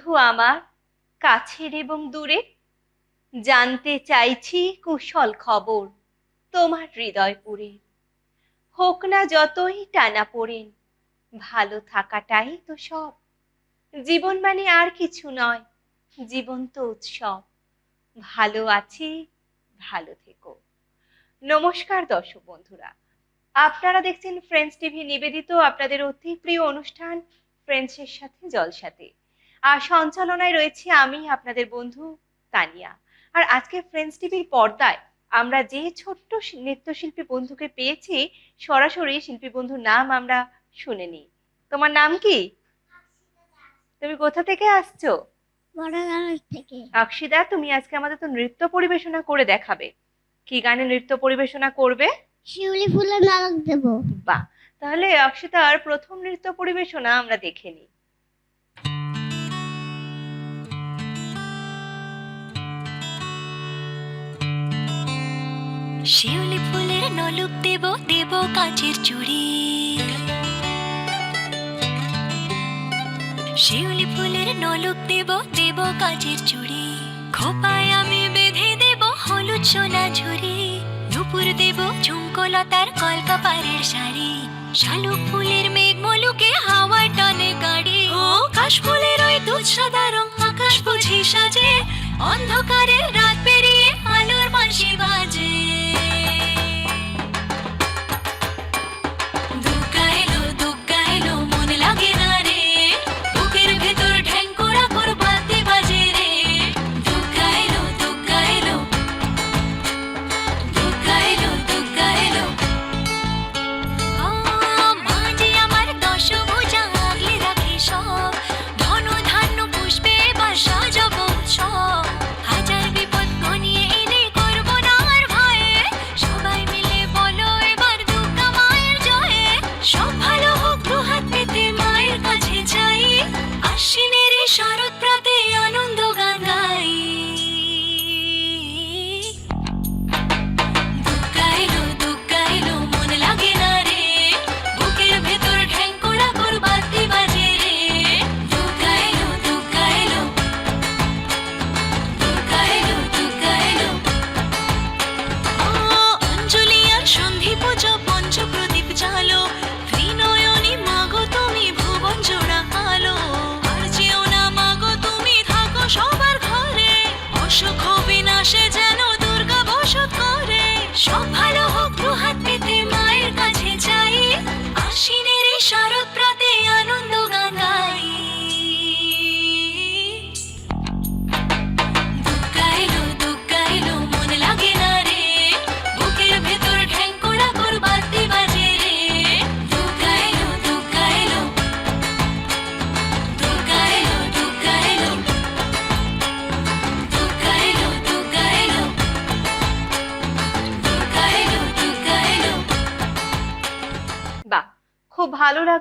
বন্ধু আমার, কাছের এবং দূরে জানতে চাইছি কুশল খবর তোমার হৃদয়পুরে হোক না যতই টানা পড়েন ভালো থাকাটাই তো সব। জীবন মানে আর কিছু নয় জীবন তো উৎসব। ভালো আছি, ভালো থেকো। নমস্কার দর্শক বন্ধুরা। আপনারা দেখছেন ফ্রেন্ডস টিভি নিবেদিত আপনাদের অতি প্রিয় অনুষ্ঠান ফ্রেন্ডসের সাথে জলসাতে। আর সঞ্চালনায় রয়েছে আমি আপনাদের বন্ধু তানিয়া। আর আজকে ফ্রেন্ডস টিভির পর্দায় আমরা যে ছোট্ট নৃত্যশিল্পী বন্ধুকে পেয়েছি সরাসরি শিল্পী বন্ধুর নাম আমরা শুনে নিই। তোমার নাম কি? তুমি কোথা থেকে আসছো? থেকে। অক্ষিদা তুমি আজকে আমাদের তো নৃত্য পরিবেশনা করে দেখাবে। কি গানে নৃত্য পরিবেশনা করবে? শিউলি ফুলের নালক দেব। বাহ তাহলে অক্ষিতার প্রথম নৃত্য পরিবেশনা আমরা দেখে নিই। শিউলি ফুলের নলুক দেব দেব কাঁচের চুড়ি। শিউলি ফুলের নলুক দেব দেব কাঁচের চুড়ি। খোপায় আমি বেঁধে দেব হলুদ সোনা ঝুড়ি। নুপুর দেব ঝুমকলতার কলকাপাড়ের শাড়ি। শালুক ফুলের মেঘ মলুকে হাওয়ার টানে গাড়ি। ও কাশ ফুলের ওই দুধ সাদা রং আকাশ বুঝি সাজে। অন্ধকারের রাত পেরিয়ে আলোর মাসি বাজে।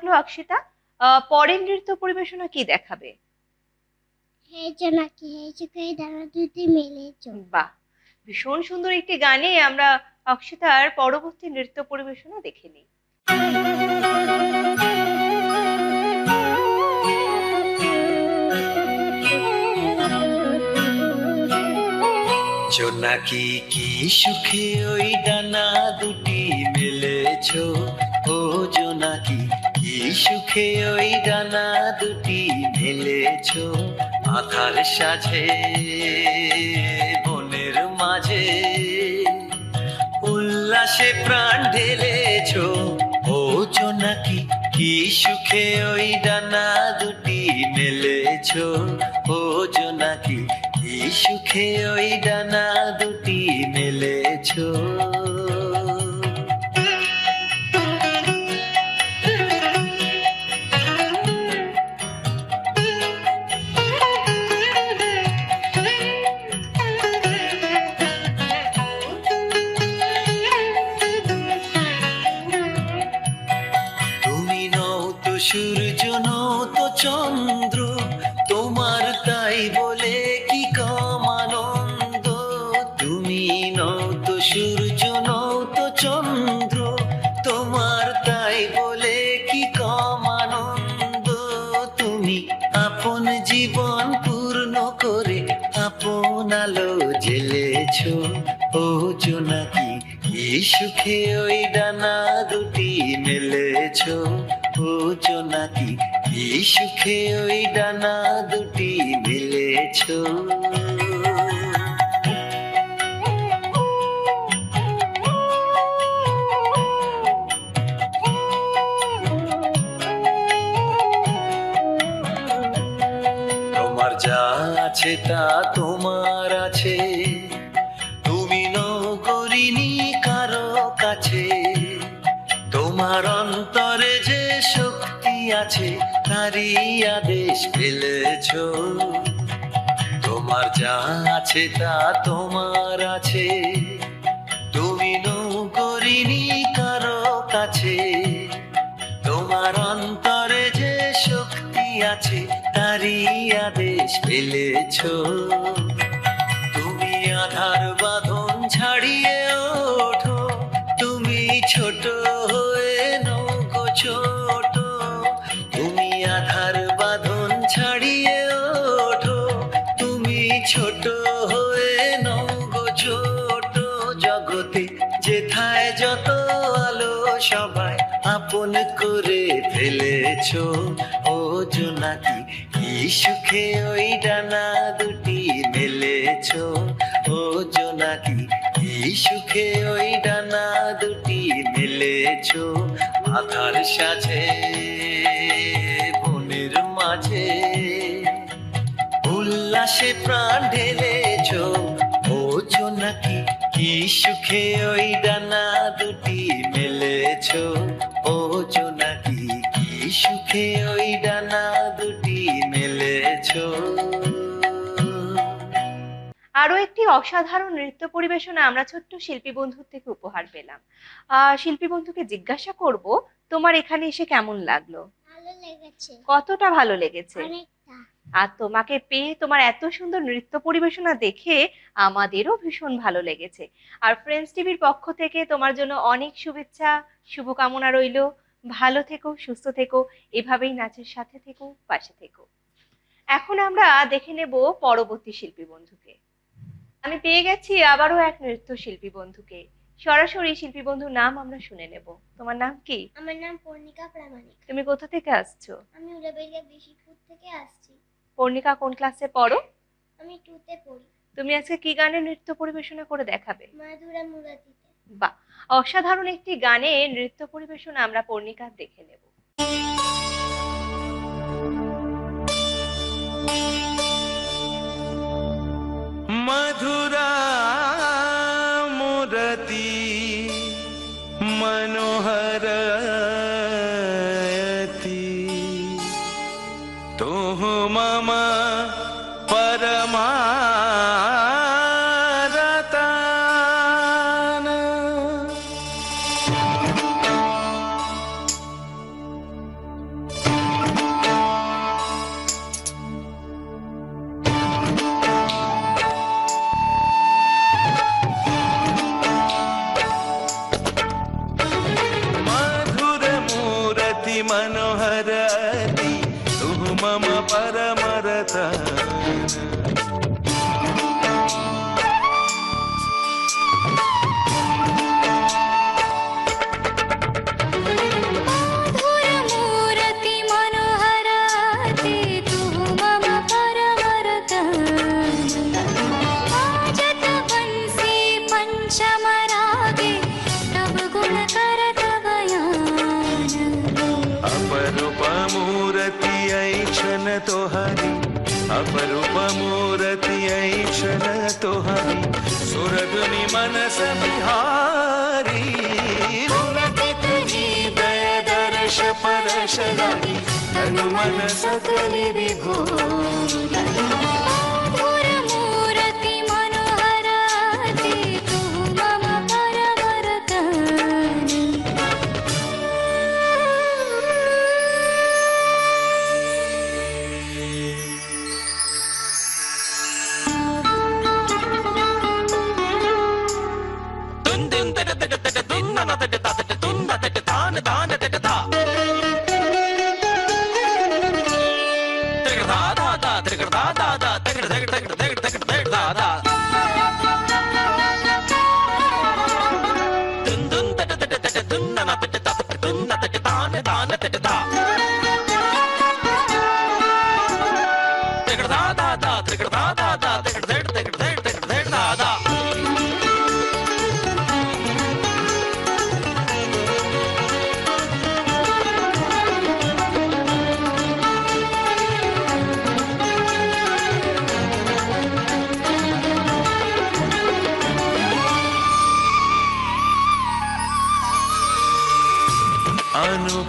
লাগল অক্ষিতা পরের নৃত্য পরিবেশনা কি দেখাবে? বাহ ভীষণ সুন্দর একটি গানে আমরা অক্ষিতার পরবর্তী নৃত্য পরিবেশনা দেখে নিই। জোনাকি কি সুখে ওই ডানা দুটি মেলেছ। ও সুখে ওই ডানা দুটি ঢেলেছ আধার সাজে, বনের মাঝে। উল্লাসে প্রাণ ঢেলেছ ও জোনাকি কি সুখে ওই ডানা দুটি মেলেছ ও জোনাকি কি সুখে ওই ডানা দুটি মেলেছ কি সুখে ওই ডানা দুটি মেলেছ ও জোনাকি কি সুখে ওই ডানা দুটি মেলেছ। তোমার যা আছে তা তোমার তারই আদেশ ফেলেছ। তোমার যা আছে তা তোমার আছে। তুমি নগরিনী কারও কাছে। তোমার অন্তরে যে শক্তি আছে, তারই আদেশ ফেলেছ। তুমি আধার বাঁধন ছাড়িয়ে ওঠো। তুমি ছোট হয়ে নৌকো করে ফেলেছ? ও জোনাকি, কি সুখে ওই ডানা দুটি মেলেছ? ও জোনাকি, কি সুখে ওই ডানা দুটি মেলেছ? আধার সাজে, বনের মাঝে। উল্লাসে প্রাণ ঢেলেছ? ও জোনাকি, কি সুখে ওই ডানা অসাধারণ নৃত্য পরিবেশনা আমরা ছোট্ট শিল্পী বন্ধুর থেকে উপহার পেলাম। আহ শিল্পী বন্ধুকে জিজ্ঞাসা করব তোমার এখানে এসে কেমন লাগল? কতটা ভালো লেগেছে? আর তোমাকে পেয়ে তোমার এত সুন্দর নৃত্য পরিবেশনা দেখে আমাদেরও ভীষণ ভালো লেগেছে। আর ফ্রেন্ডস টিভির পক্ষ থেকে তোমার জন্য অনেক শুভেচ্ছা শুভকামনা রইল। ভালো থেকো সুস্থ থেকো এভাবেই নাচের সাথে থেকো পাশে থেকো। এখন আমরা দেখে নেব পরবর্তী শিল্পী বন্ধুকে। আমি পেয়ে গেছি আবারও এক নৃত্য শিল্পী বন্ধুকে। সরাসরি শিল্পী বন্ধুর নাম আমরা শুনে নেব। তোমার নাম কি? আমার নাম পর্ণিকা প্রামাণিক। তুমি কোথা থেকে আসছো? আমি উড়াবেরিয়া বেশিপুর থেকে আসছি। পর্ণিকা কোন ক্লাসে পড়ো? আমি টুতে পড়ি। তুমি আজকে কি গানে নৃত্য পরিবেশনা করে দেখাবে? মাধুরা মুরাতিতে বাহ অসাধারণ একটি গানে নৃত্য পরিবেশনা আমরা পর্ণিকার দেখে নেব। मधुरा मुरती मनोहरती मम लगी तनु मन सकल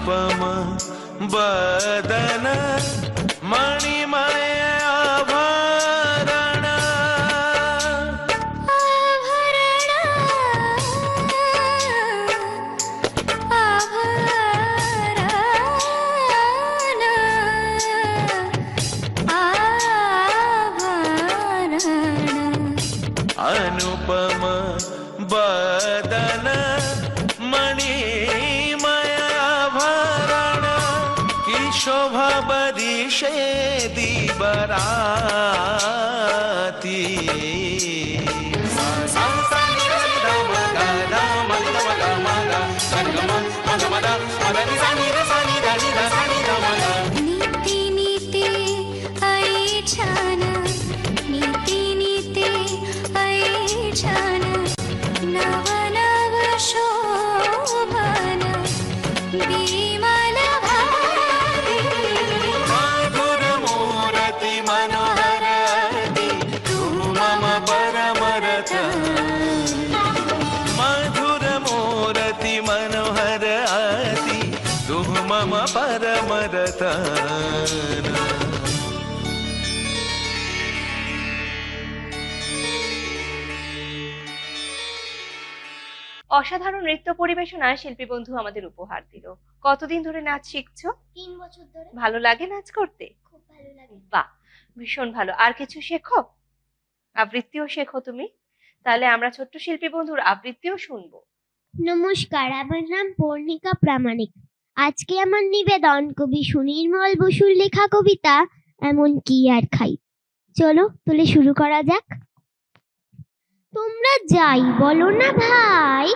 अनुपम बदन दिबराती অসাধারণ নৃত্য পরিবেশনা শিল্পী বন্ধু আমাদের উপহার দিল। কতদিন ধরে নাচ শিখছো? তিন বছর ধরে। ভালো লাগে নাচ করতে? খুব ভালো লাগে। বাহ ভীষণ ভালো। আর কিছু শেখো? আবৃত্তিও শেখো তুমি? তাহলে আমরা ছোট্ট শিল্পী বন্ধুর আবৃত্তিও শুনব। নমস্কার আমার নাম পর্ণিকা প্রামাণিক। আজকে আমার নিবেদন কবি সুনির্মল বসুর লেখা কবিতা এমন কি আর খাই। চলো তাহলে শুরু করা যাক। তোমরা যাই বলো না ভাই,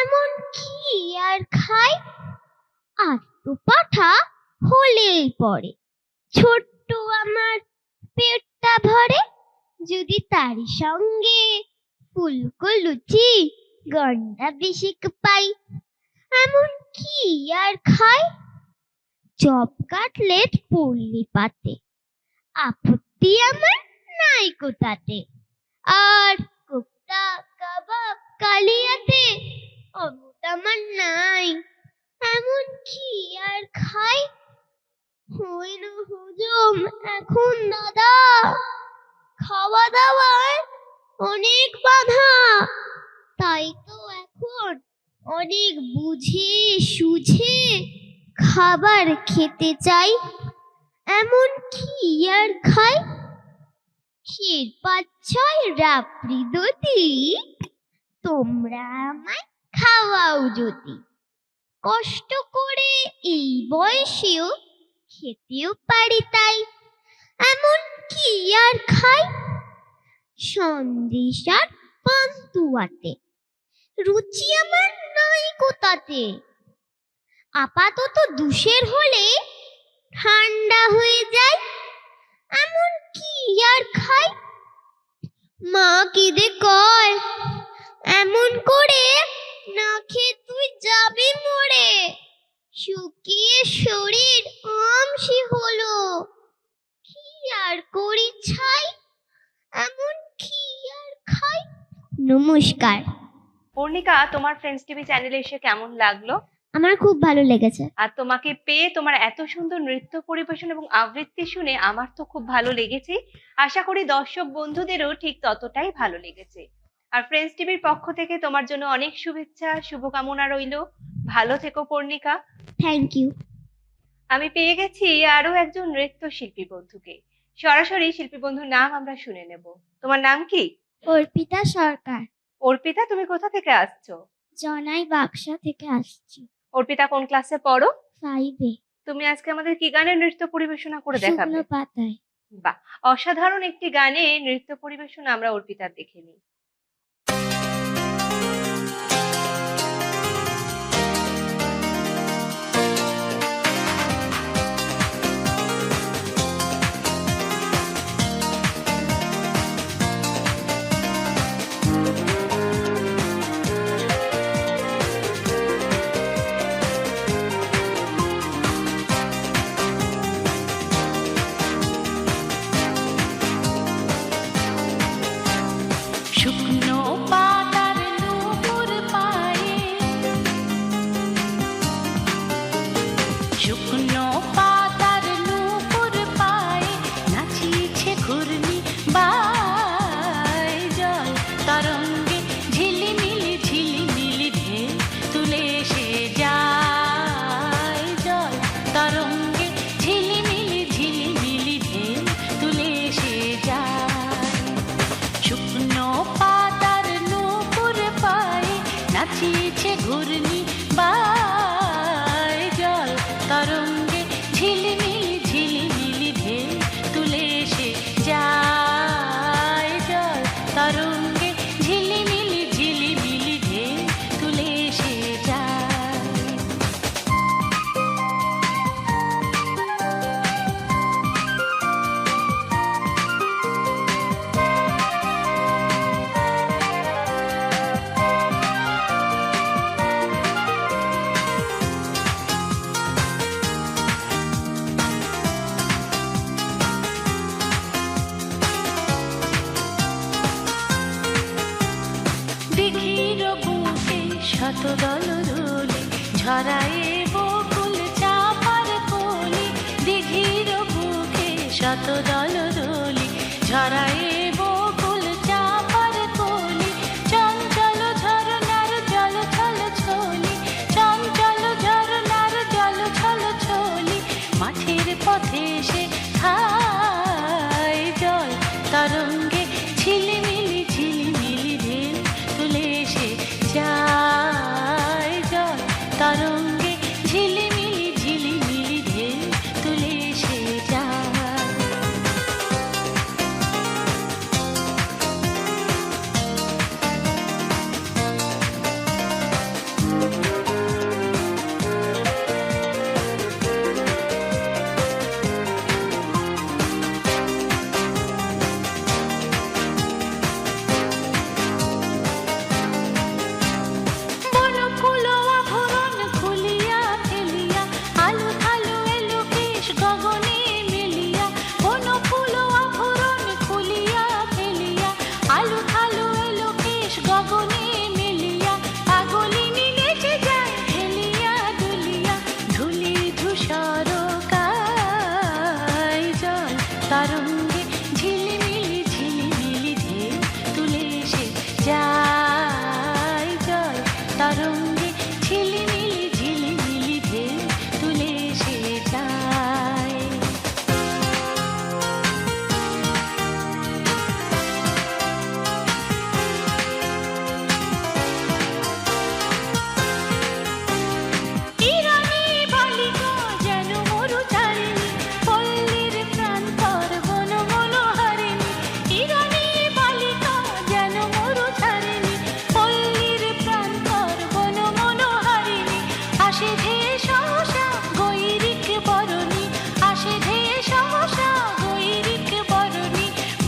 এমন কি আর খাই? আর তো পাঠা হলেই পড়ে ছোট্ট আমার পেটটা ভরে, যদি তার সঙ্গে ফুলকো লুচি, গন্ডা বেশিক পাই, এমন কি আর খাই? চপ কাটলেট পড়লি পাতে, আপত্তি আমার নাই কোথাতে। আর কোপ্তা কাবাব কালিয়াতে অমুট আমার নাই। এমন কি আর খাই? হইল হুজুম, এখন দাদা খাওয়া দাওয়ার অনেক বাধা। তাই তো এখন অনেক বুঝে সুঝে খাবার খেতে চাই। এমন কি আর খাই? ক্ষীর পাঁচ ছয় রাবড়ি দতি তোমরা আমায় খাওয়াও যদি। কষ্ট করে এই বয়সেও খেতেও পারি তাই। এমন কি আর খাই? সন্দেশ আর পান্তুয়াতে, রুচি আমার নাই কোথাতে। আপাতত দুষের হলে ঠান্ডা হয়ে যায়। এমন কি আর খাই। মা কেঁদে কয় এমন করে না খেয়ে তুই যাবি মরে। শুকিয়ে শরীর আমসি হলো। কি আর করি ছাই? এমন কি আর খাই? নমস্কার। পূর্ণিকা তোমার ফ্রেন্ডস টিভি চ্যানেলে এসে কেমন লাগল? আমার খুব ভালো লেগেছে। আর তোমাকে পেয়ে তোমার এত সুন্দর নৃত্য পরিবেশন এবং আবৃত্তি শুনে আমার তো খুব ভালো লেগেছে। আশা করি দর্শক বন্ধুদেরও ঠিক ততটাই ভালো লেগেছে। আর ফ্রেন্ডস টিভির পক্ষ থেকে তোমার জন্য অনেক শুভেচ্ছা শুভকামনা রইল। ভালো থেকো পূর্ণিকা। থ্যাংক ইউ আমি পেয়ে গেছি আরও একজন নৃত্য শিল্পী বন্ধুকে। সরাসরি শিল্পী বন্ধুর নাম আমরা শুনে নেব। তোমার নাম কি? অর্পিতা সরকার। অর্পিতা তুমি কোথা থেকে আসছো? জনাই বাক্সা থেকে আসছি। অর্পিতা কোন ক্লাসে পড়ো? ফাইভে তুমি আজকে আমাদের কি গানে নৃত্য পরিবেশনা করে দেখাবে? বা অসাধারণ একটি গানে নৃত্য পরিবেশন আমরা অর্পিতার দেখে নিই।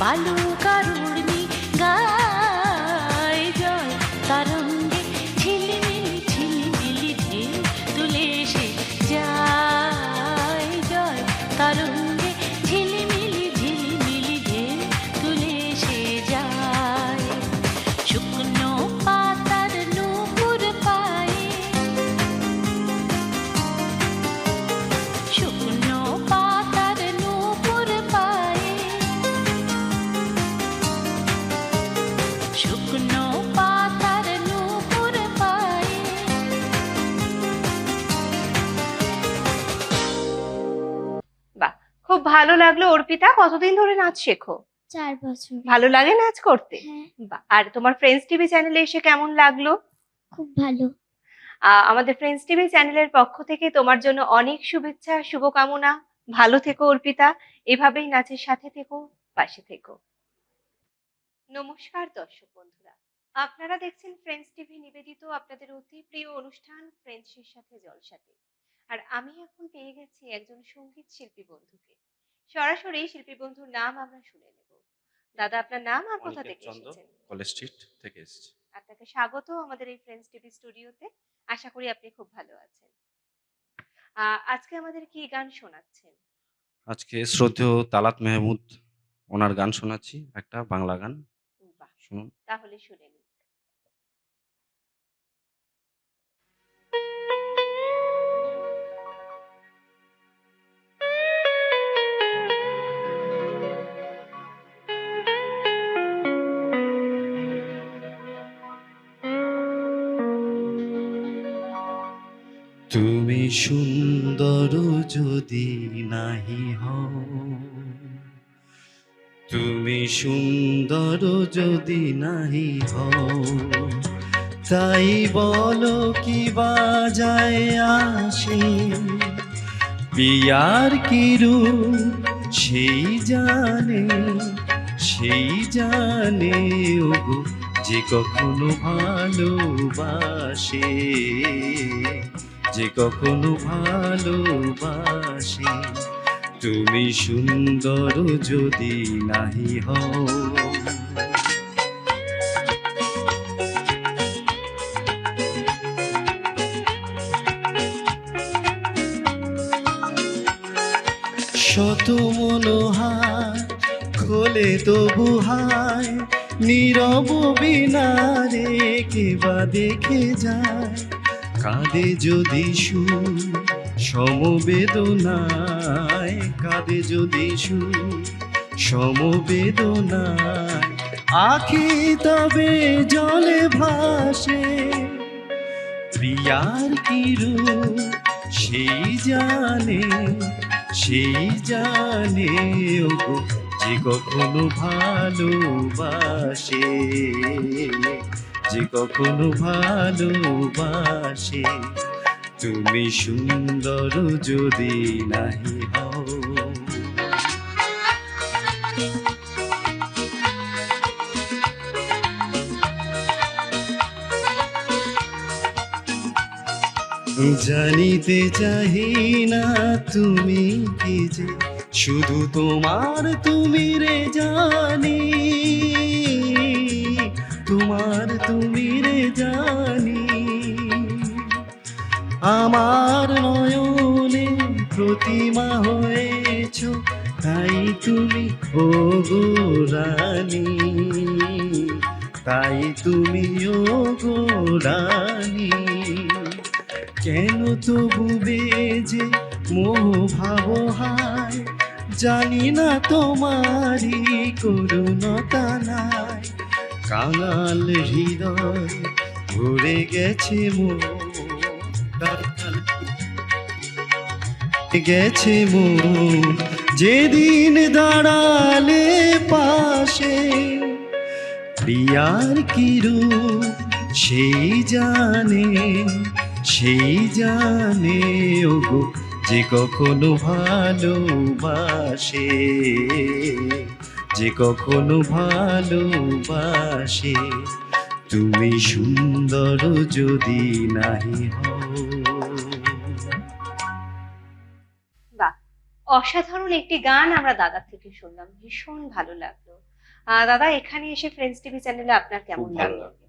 বালুকা খুব ভালো লাগল অর্পিতা। কতদিন ধরে নাচ শেখো? চার বছর। ভালো লাগে নাচ করতে? হ্যাঁ। আর তোমার ফ্রেন্ডস টিভি চ্যানেলে এসে কেমন লাগল? খুব ভালো। আমাদের ফ্রেন্ডস টিভি চ্যানেলের পক্ষ থেকে তোমার জন্য অনেক শুভেচ্ছা শুভকামনা। ভালো থেকো অর্পিতা। এভাবেই নাচের সাথে থেকো পাশে থেকো। নমস্কার দর্শক বন্ধুরা। আপনারা দেখছেন ফ্রেন্ডস টিভি নিবেদিত আপনাদের অতি প্রিয় অনুষ্ঠান ফ্রেন্ডসের সাথে জলসাতে। আর আমি এখন পেয়ে গেছি একজন সংগীত শিল্পী বন্ধুকে। সরাসরি শিল্পী বন্ধুর নাম আমরা শুনে নেব। দাদা আপনার নাম আর কোথা থেকে এসেছেন? কলেজ স্ট্রিট থেকে এসেছি। আপনাকে স্বাগত আমাদের এই ফ্রেন্ডস টিভি স্টুডিওতে আশা করি আপনি খুব ভালো আছেন। আজকে আমাদের কি গান শোনাচ্ছেন? আজকে শ্রদ্ধেয় তালাত মেহমুদ ওনার গান শোনাচ্ছি একটা বাংলা গান। শুনুন। তাহলে শুনে তুমি সুন্দর যদি নাহি হও, তুমি সুন্দর যদি নাহি হও, তাই বলো কি বাজায় আসে? পিয়ার কিরু সেই জানে সেই জানে যে কখনো ভালোবাসে। যে কখনো ভালোবাসে। তুমি সুন্দর যদি নাহি হও। শত মনোহার খোলে তবু হায়, নীরব বিনারে কেবা দেখে যায়। কাঁদে যদি সুর সমবেদনায় কাঁদে যদি সুর সমবেদনায় আখি তবে জলে ভাসে। প্রিয়ার কিরু সেই জানে সেই জানে যে কখনো ভালোবাসে। যে কখনো ভালোবাসে, তুমি সুন্দর যদি নাহি হও। জানিতে চাহি না তুমি কি যে, শুধু তোমার তুমি রে জানি। তোমার তুমি রে জানি। আমার নয়নে প্রতিমা হয়েছ, তাই তুমি ও গো তাই তুমি ও গো কেন তবু বেজে মোহ ভাব হায় জানি না তোমারই করুণতা নাই। কাঙাল হৃদয় ভরে গেছে মোর গেছে মো যেদিন দাঁড়ালে পাশে প্রিয়ার কিরু সেই জানে সেই জানে, ওগো, যে কখনো ভালোবাসে। যে কখনো ভালোবাসে তুমি সুন্দর যদি নাহি বাহ অসাধারণ একটি গান আমরা দাদার থেকে শুনলাম ভীষণ ভালো লাগল। দাদা এখানে এসে ফ্রেন্ডস টিভি চ্যানেলে আপনার কেমন লাগল? লাগল।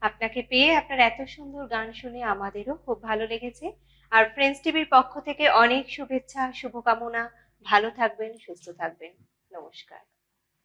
আপনাকে পেয়ে আপনার এত সুন্দর গান শুনে আমাদেরও খুব ভালো লেগেছে। আর ফ্রেন্ডস টিভির পক্ষ থেকে অনেক শুভেচ্ছা শুভকামনা। ভালো থাকবেন সুস্থ থাকবেন। নমস্কার।